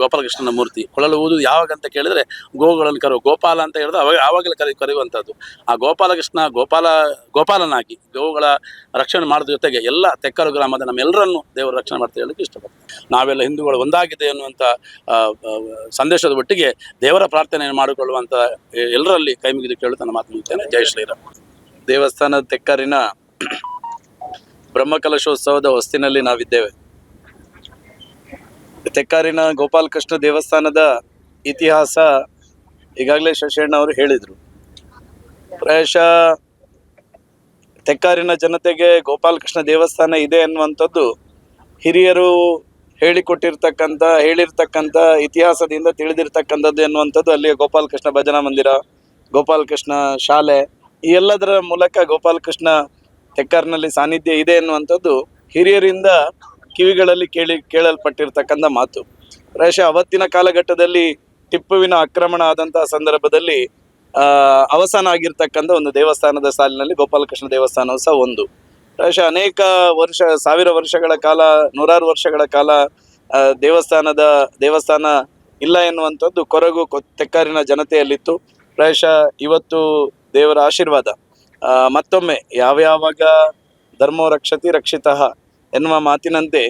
ಗೋಪಾಲಕೃಷ್ಣನ ಮೂರ್ತಿ. ಕೊಳಲು ಊದು ಯಾವಾಗ ಅಂತ ಕೇಳಿದರೆ ಗೋವುಗಳನ್ನು ಕರೆಯುವ ಗೋಪಾಲ ಅಂತ ಹೇಳಿದ್ರೆ ಅವಾಗ ಆವಾಗಲೇ ಕರಿ ಕರೆಯುವಂಥದ್ದು ಆ ಗೋಪಾಲಕೃಷ್ಣ ಗೋಪಾಲ ಗೋಪಾಲನಾಗಿ ಗೋವುಗಳ ರಕ್ಷಣೆ ಮಾಡೋದ್ರ ಜೊತೆಗೆ ಎಲ್ಲ ತೆಕ್ಕರು ಗ್ರಾಮದ ನಮ್ಮೆಲ್ಲರನ್ನು ದೇವರು ರಕ್ಷಣೆ ಮಾಡ್ತಾ ಹೇಳಲಿಕ್ಕೆ ಇಷ್ಟಪಡ್ತೀನಿ. ನಾವೆಲ್ಲ ಹಿಂದೂಗಳು ಒಂದಾಗಿದೆ ಅನ್ನುವಂಥ ಸಂದೇಶದ ಒಟ್ಟಿಗೆ ದೇವರ ಪ್ರಾರ್ಥನೆಯನ್ನು ಮಾಡಿಕೊಳ್ಳುವಂಥ ಎಲ್ಲರಲ್ಲಿ ಕೈ ಮುಗಿದು ಕೇಳುತ್ತಾ ನಾನು ಮಾತು ಮುಗಿಸ್ತೇನೆ. ಜೈ ಶ್ರೀರಾಮ್. ದೇವಸ್ಥಾನದ ತೆಕ್ಕರಿನ ಬ್ರಹ್ಮಕಲಶೋತ್ಸವದ ಹೊಸ್ತಿನಲ್ಲಿ ನಾವಿದ್ದೇವೆ. ತೆಕ್ಕಾರಿನ ಗೋಪಾಲಕೃಷ್ಣ ದೇವಸ್ಥಾನದ ಇತಿಹಾಸ ಈಗಾಗಲೇ ಶಶಿಯಣ್ಣ ಅವರು ಹೇಳಿದರು. ಪ್ರಾಯಶಃ, ತೆಕ್ಕಾರಿನ ಜನತೆಗೆ ಗೋಪಾಲಕೃಷ್ಣ ದೇವಸ್ಥಾನ ಇದೆ ಅನ್ನುವಂಥದ್ದು ಹಿರಿಯರು ಹೇಳಿಕೊಟ್ಟಿರ್ತಕ್ಕಂಥ, ಹೇಳಿರ್ತಕ್ಕಂಥ ಇತಿಹಾಸದಿಂದ ತಿಳಿದಿರ್ತಕ್ಕಂಥದ್ದು ಎನ್ನುವಂಥದ್ದು ಅಲ್ಲಿಯ ಗೋಪಾಲಕೃಷ್ಣ ಭಜನಾ ಮಂದಿರ, ಗೋಪಾಲಕೃಷ್ಣ ಶಾಲೆ ಈ ಎಲ್ಲದರ ಮೂಲಕ ಗೋಪಾಲಕೃಷ್ಣ ತೆಕ್ಕಾರ್ನಲ್ಲಿ ಸಾನ್ನಿಧ್ಯ ಇದೆ ಎನ್ನುವಂಥದ್ದು ಹಿರಿಯರಿಂದ ಕಿವಿಗಳಲ್ಲಿ ಕೇಳಿ ಕೇಳಲ್ಪಟ್ಟಿರ್ತಕ್ಕಂಥ ಮಾತು. ಪ್ರಾಯಶಃ ಅವತ್ತಿನ ಕಾಲಘಟ್ಟದಲ್ಲಿ ಟಿಪ್ಪುವಿನ ಆಕ್ರಮಣ ಆದಂತಹ ಸಂದರ್ಭದಲ್ಲಿ ಅವಸಾನ ಆಗಿರ್ತಕ್ಕಂಥ ಒಂದು ದೇವಸ್ಥಾನದ ಸಾಲಿನಲ್ಲಿ ಗೋಪಾಲಕೃಷ್ಣ ದೇವಸ್ಥಾನವು ಸಹ ಒಂದು. ಪ್ರಾಯಶಃ ಅನೇಕ ವರ್ಷ, ಸಾವಿರ ವರ್ಷಗಳ ಕಾಲ, ನೂರಾರು ವರ್ಷಗಳ ಕಾಲ ದೇವಸ್ಥಾನದ ದೇವಸ್ಥಾನ ಇಲ್ಲ ಎನ್ನುವಂಥದ್ದು ಕೊರಗು ತೆಕ್ಕಾರಿನ ಜನತೆಯಲ್ಲಿತ್ತು. ಪ್ರಾಯಶಃ ಇವತ್ತು ದೇವರ ಆಶೀರ್ವಾದ. ಮತ್ತೊಮ್ಮೆ ಯಾವ ಯಾವಾಗ ಧರ್ಮೋ ರಕ್ಷತಿ ರಕ್ಷಿತಃ ಎನ್ನುವ ಮಾತಿನಂತೆ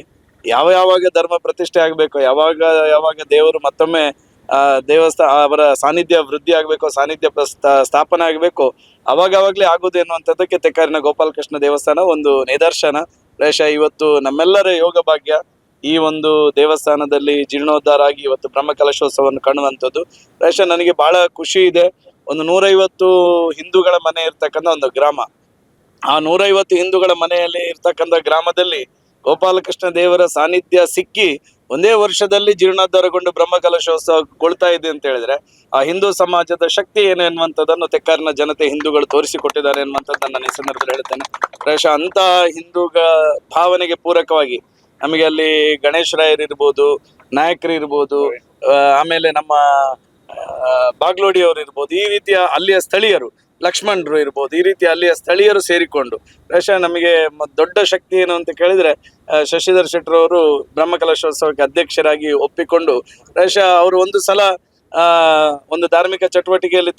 ಯಾವ ಯಾವಾಗ ಧರ್ಮ ಪ್ರತಿಷ್ಠೆ ಆಗಬೇಕು, ಯಾವಾಗ ಯಾವಾಗ ದೇವರು ಮತ್ತೊಮ್ಮೆ ದೇವಸ್ಥಾನ ಅವರ ಸಾನ್ನಿಧ್ಯ ವೃದ್ಧಿ ಆಗಬೇಕು, ಸಾನ್ನಿಧ್ಯ ಸ್ಥಾಪನೆ ಆಗಬೇಕು, ಅವಾಗವಾಗಲೇ ಆಗುದು ಎನ್ನುವಂಥದ್ದಕ್ಕೆ ತೆಕ್ಕಾರಿನ ಗೋಪಾಲಕೃಷ್ಣ ದೇವಸ್ಥಾನ ಒಂದು ನಿದರ್ಶನ. ಪ್ರಾಯಶಃ ಇವತ್ತು ನಮ್ಮೆಲ್ಲರ ಯೋಗ ಭಾಗ್ಯ ಈ ಒಂದು ದೇವಸ್ಥಾನದಲ್ಲಿ ಜೀರ್ಣೋದ್ಧಾರ ಆಗಿ ಇವತ್ತು ಬ್ರಹ್ಮಕಲಶೋತ್ಸವವನ್ನು ಕಾಣುವಂಥದ್ದು. ಪ್ರಾಯಶಃ ನನಗೆ ಬಹಳ ಖುಷಿ ಇದೆ. ಒಂದು ನೂರೈವತ್ತು ಹಿಂದೂಗಳ ಮನೆ ಇರ್ತಕ್ಕಂಥ ಒಂದು ಗ್ರಾಮ. ಆ ನೂರೈವತ್ತು ಹಿಂದೂಗಳ ಮನೆಯಲ್ಲಿ ಇರ್ತಕ್ಕಂಥ ಗ್ರಾಮದಲ್ಲಿ ಗೋಪಾಲಕೃಷ್ಣ ದೇವರ ಸಾನ್ನಿಧ್ಯ ಸಿಕ್ಕಿ ಒಂದೇ ವರ್ಷದಲ್ಲಿ ಜೀರ್ಣೋದ್ಧಾರಗೊಂಡು ಬ್ರಹ್ಮಕಲಶೋತ್ಸವಗೊಳ್ತಾ ಇದೆ ಅಂತ ಹೇಳಿದ್ರೆ, ಆ ಹಿಂದೂ ಸಮಾಜದ ಶಕ್ತಿ ಏನು ಎನ್ನುವಂಥದ್ದನ್ನು ತೆಕ್ಕಾರಿನ ಜನತೆ ಹಿಂದೂಗಳು ತೋರಿಸಿಕೊಟ್ಟಿದ್ದಾರೆ ಎನ್ನುವಂಥದ್ದು ನನ್ನ ಈ ಸಂದರ್ಭದಲ್ಲಿ ಹೇಳ್ತೇನೆ. ಪ್ರಾಯಶಃ ಅಂತ ಹಿಂದೂಗ ಭಾವನೆಗೆ ಪೂರಕವಾಗಿ ನಮಗೆ ಅಲ್ಲಿ ಗಣೇಶ್ ರಾಯರ್ ಇರ್ಬೋದು ನಾಯಕರು ಇರ್ಬೋದು ಆಮೇಲೆ ನಮ್ಮ ಬಾಗ್ಲೋಡಿ ಅವರು ಇರ್ಬೋದು, ಈ ರೀತಿಯ ಅಲ್ಲಿಯ ಸ್ಥಳೀಯರು, ಲಕ್ಷ್ಮಣರು ಇರ್ಬೋದು, ಈ ರೀತಿಯ ಅಲ್ಲಿಯ ಸ್ಥಳೀಯರು ಸೇರಿಕೊಂಡು, ಬಹುಶಃ ನಮಗೆ ದೊಡ್ಡ ಶಕ್ತಿ ಏನು ಅಂತ ಕೇಳಿದ್ರೆ ಶಶಿಧರ್ ಶೆಟ್ಟರ್ ಅವರು ಬ್ರಹ್ಮಕಲಶೋತ್ಸವಕ್ಕೆ ಅಧ್ಯಕ್ಷರಾಗಿ ಒಪ್ಪಿಕೊಂಡು, ಬಹುಶಃ ಅವರು ಒಂದು ಸಲ ಒಂದು ಧಾರ್ಮಿಕ ಚಟುವಟಿಕೆಯಲ್ಲಿ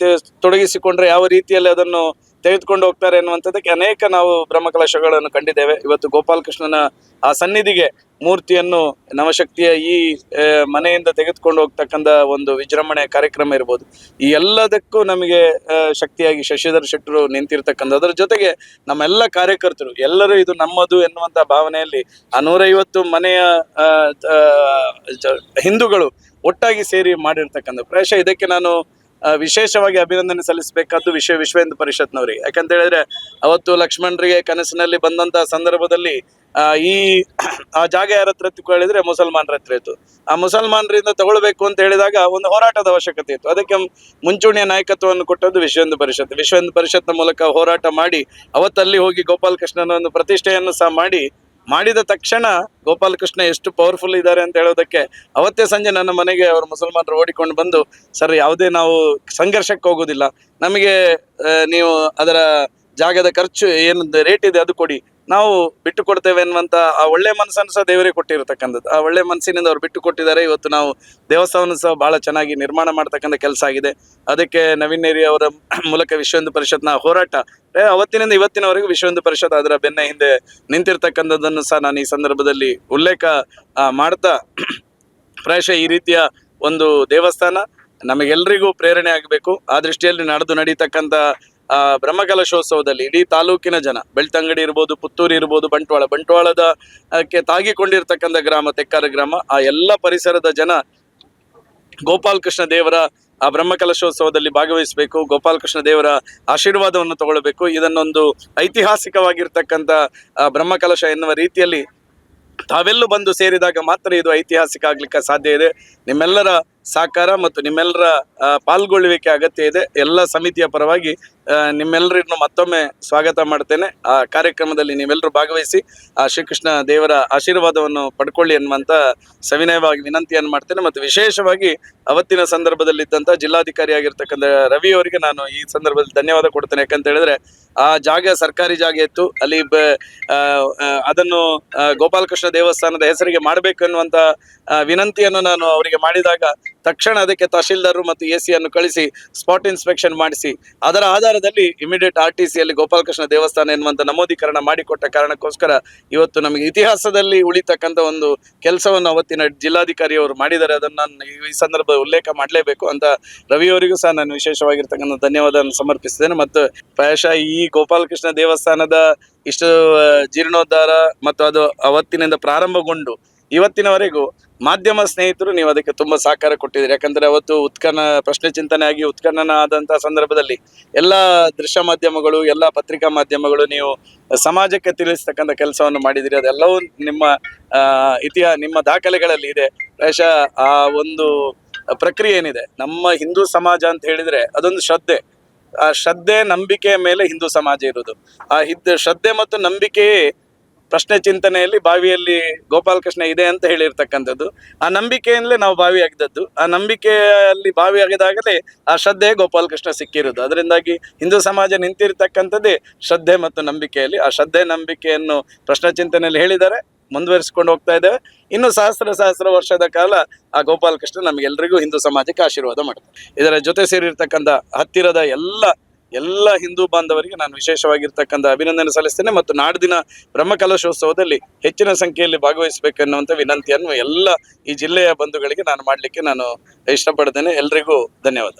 ತೊಡಗಿಸಿಕೊಂಡ್ರೆ ಯಾವ ರೀತಿಯಲ್ಲಿ ಅದನ್ನು ತೆಗೆದುಕೊಂಡು ಹೋಗ್ತಾರೆ ಅನ್ನುವಂಥದ್ದಕ್ಕೆ ಅನೇಕ ನಾವು ಬ್ರಹ್ಮಕಲಶಗಳನ್ನು ಕಂಡಿದ್ದೇವೆ. ಇವತ್ತು ಗೋಪಾಲಕೃಷ್ಣನ ಆ ಸನ್ನಿಧಿಗೆ ಮೂರ್ತಿಯನ್ನು ನವಶಕ್ತಿಯ ಈ ಮನೆಯಿಂದ ತೆಗೆದುಕೊಂಡು ಹೋಗ್ತಕ್ಕಂಥ ಒಂದು ವಿಜೃಂಭಣೆ ಕಾರ್ಯಕ್ರಮ ಇರ್ಬೋದು. ಈ ಎಲ್ಲದಕ್ಕೂ ನಮಗೆ ಶಕ್ತಿಯಾಗಿ ಶಶಿಧರ್ ಶೆಟ್ಟರು ನಿಂತಿರ್ತಕ್ಕಂಥ ಅದರ ಜೊತೆಗೆ ನಮ್ಮೆಲ್ಲ ಕಾರ್ಯಕರ್ತರು ಎಲ್ಲರೂ ಇದು ನಮ್ಮದು ಎನ್ನುವಂಥ ಭಾವನೆಯಲ್ಲಿ ಆ ನೂರೈವತ್ತು ಮನೆಯ ಹಿಂದೂಗಳು ಒಟ್ಟಾಗಿ ಸೇರಿ ಮಾಡಿರ್ತಕ್ಕಂಥ ಪ್ರಾಯಶಃ ಇದಕ್ಕೆ ನಾನು ವಿಶೇಷವಾಗಿ ಅಭಿನಂದನೆ ಸಲ್ಲಿಸಬೇಕಾದ್ದು ವಿಶ್ವ ವಿಶ್ವ ಹಿಂದೂ ಪರಿಷತ್ನವರಿಗೆ ಯಾಕಂತ ಹೇಳಿದ್ರೆ, ಅವತ್ತು ಲಕ್ಷ್ಮಣರಿಗೆ ಕನಸಿನಲ್ಲಿ ಬಂದಂತ ಸಂದರ್ಭದಲ್ಲಿ ಈ ಆ ಜಾಗ ಯಾರ ಹತ್ರ ಹೇಳಿದ್ರೆ ಮುಸಲ್ಮಾನರ ಹತ್ರ ಇತ್ತು. ಆ ಮುಸಲ್ಮಾನರಿಂದ ತಗೊಳ್ಬೇಕು ಅಂತ ಹೇಳಿದಾಗ ಒಂದು ಹೋರಾಟದ ಅವಶ್ಯಕತೆ ಇತ್ತು. ಅದಕ್ಕೆ ಮುಂಚೂಣಿಯ ನಾಯಕತ್ವವನ್ನು ಕೊಟ್ಟದ್ದು ವಿಶ್ವ ಹಿಂದೂ ಪರಿಷತ್. ವಿಶ್ವ ಹಿಂದೂ ಪರಿಷತ್ನ ಮೂಲಕ ಹೋರಾಟ ಮಾಡಿ, ಅವತ್ತಲ್ಲಿ ಹೋಗಿ ಗೋಪಾಲಕೃಷ್ಣನ ಒಂದು ಪ್ರತಿಷ್ಠೆಯನ್ನು ಸಹ ಮಾಡಿ ಮಾಡಿದ ತಕ್ಷಣ ಗೋಪಾಲಕೃಷ್ಣ ಎಷ್ಟು ಪವರ್ಫುಲ್ ಇದ್ದಾರೆ ಅಂತ ಹೇಳೋದಕ್ಕೆ ಅವತ್ತೇ ಸಂಜೆ ನನ್ನ ಮನೆಗೆ ಅವರು ಮುಸಲ್ಮಾನರು ಓಡಿಕೊಂಡು ಬಂದು, ಸರ್, ಯಾವುದೇ ನಾವು ಸಂಘರ್ಷಕ್ಕೆ ಹೋಗೋದಿಲ್ಲ. ನಮಗೆ ನೀವು ಅದರ ಜಾಗದ ಖರ್ಚು ಏನು ರೇಟ್ ಇದೆ ಅದು ಕೊಡಿ. ನಾವು ಬಿಟ್ಟು ಕೊಡ್ತೇವೆ ಅನ್ನುವಂತ ಆ ಒಳ್ಳೆ ಮನಸ್ಸನ್ನು ಸಹ ದೇವರೇ ಕೊಟ್ಟಿರತಕ್ಕಂಥದ್ದು. ಆ ಒಳ್ಳೆ ಮನಸ್ಸಿನಿಂದ ಅವ್ರು ಬಿಟ್ಟು ಕೊಟ್ಟಿದ್ದಾರೆ. ಇವತ್ತು ನಾವು ದೇವಸ್ಥಾನ ಸಹ ಬಹಳ ಚೆನ್ನಾಗಿ ನಿರ್ಮಾಣ ಮಾಡ್ತಕ್ಕಂಥ ಕೆಲಸ ಆಗಿದೆ. ಅದಕ್ಕೆ ನವೀನ್ ನೇರಿ ಅವರ ಮೂಲಕ ವಿಶ್ವ ಹಿಂದೂ ಪರಿಷತ್ನ ಹೋರಾಟ ಅವತ್ತಿನಿಂದ ಇವತ್ತಿನವರೆಗೂ ವಿಶ್ವ ಹಿಂದೂ ಪರಿಷತ್ ಅದರ ಬೆನ್ನ ಹಿಂದೆ ನಿಂತಿರ್ತಕ್ಕಂಥದ್ದನ್ನು ಸಹ ನಾನು ಈ ಸಂದರ್ಭದಲ್ಲಿ ಉಲ್ಲೇಖ ಮಾಡ್ತಾ ಪ್ರಾಯಶಃ ಈ ರೀತಿಯ ಒಂದು ದೇವಸ್ಥಾನ ನಮಗೆಲ್ಲರಿಗೂ ಪ್ರೇರಣೆ ಆಗಬೇಕು. ಆ ದೃಷ್ಟಿಯಲ್ಲಿ ನಡೆದು ನಡೀತಕ್ಕಂಥ ಬ್ರಹ್ಮಕಲಶೋತ್ಸವದಲ್ಲಿ ಇಡೀ ತಾಲೂಕಿನ ಜನ ಬೆಳ್ತಂಗಡಿ ಇರ್ಬೋದು ಪುತ್ತೂರು ಇರ್ಬೋದು ಬಂಟ್ವಾಳ ಬಂಟ್ವಾಳದ ಕ್ಕೆ ತಾಗಿಕೊಂಡಿರ್ತಕ್ಕಂಥ ಗ್ರಾಮ ತೆಕ್ಕಾರ ಗ್ರಾಮ ಆ ಎಲ್ಲ ಪರಿಸರದ ಜನ ಗೋಪಾಲಕೃಷ್ಣ ದೇವರ ಆ ಬ್ರಹ್ಮಕಲಶೋತ್ಸವದಲ್ಲಿ ಭಾಗವಹಿಸಬೇಕು ಗೋಪಾಲಕೃಷ್ಣ ದೇವರ ಆಶೀರ್ವಾದವನ್ನು ತಗೊಳ್ಬೇಕು. ಇದನ್ನೊಂದು ಐತಿಹಾಸಿಕವಾಗಿರ್ತಕ್ಕಂಥ ಆ, ಬ್ರಹ್ಮಕಲಶ ಎನ್ನುವ ರೀತಿಯಲ್ಲಿ ತಾವೆಲ್ಲೂ ಬಂದು ಸೇರಿದಾಗ ಮಾತ್ರ ಇದು ಐತಿಹಾಸಿಕ ಆಗ್ಲಿಕ್ಕೆ ಸಾಧ್ಯ ಇದೆ. ನಿಮ್ಮೆಲ್ಲರ ಸಹಕಾರ ಮತ್ತು ನಿಮ್ಮೆಲ್ಲರ ಪಾಲ್ಗೊಳ್ಳುವಿಕೆ ಅಗತ್ಯ ಇದೆ. ಎಲ್ಲ ಸಮಿತಿಯ ಪರವಾಗಿ ನಿಮ್ಮೆಲ್ಲರನ್ನು ಮತ್ತೊಮ್ಮೆ ಸ್ವಾಗತ ಮಾಡ್ತೇನೆ. ಆ, ಕಾರ್ಯಕ್ರಮದಲ್ಲಿ ನೀವೆಲ್ಲರೂ ಭಾಗವಹಿಸಿ, ಆ, ಶ್ರೀಕೃಷ್ಣ ದೇವರ ಆಶೀರ್ವಾದವನ್ನು ಪಡ್ಕೊಳ್ಳಿ ಅನ್ನುವಂಥ ಸವಿನಯವಾಗಿ ವಿನಂತಿಯನ್ನು ಮಾಡ್ತೇನೆ. ಮತ್ತು ವಿಶೇಷವಾಗಿ ಅವತ್ತಿನ ಸಂದರ್ಭದಲ್ಲಿದ್ದಂಥ ಜಿಲ್ಲಾಧಿಕಾರಿ ಆಗಿರ್ತಕ್ಕಂಥ ರವಿ ಅವರಿಗೆ ನಾನು ಈ ಸಂದರ್ಭದಲ್ಲಿ ಧನ್ಯವಾದ ಕೊಡ್ತೇನೆ. ಯಾಕಂತ ಹೇಳಿದ್ರೆ, ಆ ಜಾಗ ಸರ್ಕಾರಿ ಜಾಗ ಇತ್ತು. ಅಲ್ಲಿ ಅದನ್ನು ಗೋಪಾಲಕೃಷ್ಣ ದೇವಸ್ಥಾನದ ಹೆಸರಿಗೆ ಮಾಡಬೇಕು ಅನ್ನುವಂಥ ವಿನಂತಿಯನ್ನು ನಾನು ಅವರಿಗೆ ಮಾಡಿದಾಗ ತಕ್ಷಣ ಅದಕ್ಕೆ ತಹಶೀಲ್ದಾರರು ಮತ್ತು ಎ ಸಿಯನ್ನು ಕಳಿಸಿ ಸ್ಪಾಟ್ ಇನ್ಸ್ಪೆಕ್ಷನ್ ಮಾಡಿಸಿ. ಅದರ ಆಧಾರದಲ್ಲಿ ಇಮಿಡಿಯೇಟ್ ಆರ್ ಟಿ ಸಿಯಲ್ಲಿ ಗೋಪಾಲಕೃಷ್ಣ ದೇವಸ್ಥಾನ ಎನ್ನುವಂಥ ನಮೂದೀಕರಣ ಮಾಡಿಕೊಟ್ಟ ಕಾರಣಕ್ಕೋಸ್ಕರ ಇವತ್ತು ನಮಗೆ ಇತಿಹಾಸದಲ್ಲಿ ಉಳಿತಕ್ಕಂಥ ಒಂದು ಕೆಲಸವನ್ನು ಅವತ್ತಿನ ಜಿಲ್ಲಾಧಿಕಾರಿಯವರು ಮಾಡಿದ್ದಾರೆ. ಅದನ್ನು ನಾನು ಈ ಸಂದರ್ಭ ಉಲ್ಲೇಖ ಮಾಡಲೇಬೇಕು ಅಂತ ರವಿಯವರಿಗೂ ಸಹ ನಾನು ವಿಶೇಷವಾಗಿರ್ತಕ್ಕಂಥ ಧನ್ಯವಾದವನ್ನು ಸಮರ್ಪಿಸಿದ್ದೇನೆ ಮತ್ತು ಪ್ರಾಯಶಃ ಈ ಗೋಪಾಲಕೃಷ್ಣ ದೇವಸ್ಥಾನದ ಇಷ್ಟು ಜೀರ್ಣೋದ್ಧಾರ ಮತ್ತು ಅದು ಅವತ್ತಿನಿಂದ ಪ್ರಾರಂಭಗೊಂಡು ಇವತ್ತಿನವರೆಗೂ ಮಾಧ್ಯಮ ಸ್ನೇಹಿತರು ನೀವು ಅದಕ್ಕೆ ತುಂಬಾ ಸಹಕಾರ ಕೊಟ್ಟಿದ್ದೀರಿ. ಯಾಕಂದ್ರೆ ಅವತ್ತು ಉತ್ಕನ್ನ ಪ್ರಶ್ನೆ ಚಿಂತನೆ ಆಗಿ ಉತ್ಖನನ ಆದಂಥ ಸಂದರ್ಭದಲ್ಲಿ ಎಲ್ಲ ದೃಶ್ಯ ಮಾಧ್ಯಮಗಳು, ಎಲ್ಲ ಪತ್ರಿಕಾ ಮಾಧ್ಯಮಗಳು ನೀವು ಸಮಾಜಕ್ಕೆ ತಿಳಿಸ್ತಕ್ಕಂಥ ಕೆಲಸವನ್ನು ಮಾಡಿದಿರಿ ಅದೆಲ್ಲವೂ ನಿಮ್ಮ ಇತಿಹಾಸ ನಿಮ್ಮ ದಾಖಲೆಗಳಲ್ಲಿ ಇದೆ. ಪ್ರಾಯಶಃ ಆ ಒಂದು ಪ್ರಕ್ರಿಯೆ ಏನಿದೆ? ನಮ್ಮ ಹಿಂದೂ ಸಮಾಜ ಅಂತ ಹೇಳಿದ್ರೆ ಅದೊಂದು ಶ್ರದ್ಧೆ. ಆ ಶ್ರದ್ಧೆ, ನಂಬಿಕೆಯ ಮೇಲೆ ಹಿಂದೂ ಸಮಾಜ ಇರೋದು. ಆ ಹಿದ್, ಶ್ರದ್ಧೆ ಮತ್ತು ನಂಬಿಕೆಯೇ ಪ್ರಶ್ನೆ ಚಿಂತನೆಯಲ್ಲಿ ಬಾವಿಯಲ್ಲಿ ಗೋಪಾಲಕೃಷ್ಣ ಇದೆ ಅಂತ ಹೇಳಿರ್ತಕ್ಕಂಥದ್ದು. ಆ ನಂಬಿಕೆಯಿಂದಲೇ ನಾವು ಬಾವಿಯಾಗಿದ್ದದ್ದು. ಆ ನಂಬಿಕೆಯಲ್ಲಿ ಬಾವಿ ಆಗಿದಾಗಲೇ ಆ ಶ್ರದ್ಧೆ ಗೋಪಾಲಕೃಷ್ಣ ಸಿಕ್ಕಿರೋದು. ಅದರಿಂದಾಗಿ ಹಿಂದೂ ಸಮಾಜ ನಿಂತಿರ್ತಕ್ಕಂಥದ್ದೇ ಶ್ರದ್ಧೆ ಮತ್ತು ನಂಬಿಕೆಯಲ್ಲಿ. ಆ ಶ್ರದ್ಧೆ, ನಂಬಿಕೆಯನ್ನು ಪ್ರಶ್ನೆ ಚಿಂತನೆಯಲ್ಲಿ ಹೇಳಿದ್ದಾರೆ, ಮುಂದುವರಿಸಿಕೊಂಡು ಹೋಗ್ತಾ ಇದ್ದೇವೆ. ಇನ್ನು ಸಹಸ್ರ ಸಹಸ್ರ ವರ್ಷದ ಕಾಲ ಆ ಗೋಪಾಲಕೃಷ್ಣ ನಮಗೆಲ್ಲರಿಗೂ ಹಿಂದೂ ಸಮಾಜಕ್ಕೆ ಆಶೀರ್ವಾದ ಮಾಡ್ತಾರೆ. ಇದರ ಜೊತೆ ಸೇರಿರ್ತಕ್ಕಂಥ ಹತ್ತಿರದ ಎಲ್ಲ ಎಲ್ಲ ಹಿಂದೂ ಬಾಂಧವರಿಗೆ ನಾನು ವಿಶೇಷವಾಗಿರ್ತಕ್ಕಂಥ ಅಭಿನಂದನೆ ಸಲ್ಲಿಸ್ತೇನೆ ಮತ್ತು ನಾಡಿನ ಬ್ರಹ್ಮಕಲಶೋತ್ಸವದಲ್ಲಿ ಹೆಚ್ಚಿನ ಸಂಖ್ಯೆಯಲ್ಲಿ ಭಾಗವಹಿಸಬೇಕೆನ್ನುವಂಥ ವಿನಂತಿಯನ್ನು ಎಲ್ಲ ಈ ಜಿಲ್ಲೆಯ ಬಂಧುಗಳಿಗೆ ನಾನು ಮಾಡಲಿಕ್ಕೆ ನಾನು ಇಷ್ಟಪಡ್ತೇನೆ. ಎಲ್ರಿಗೂ ಧನ್ಯವಾದ.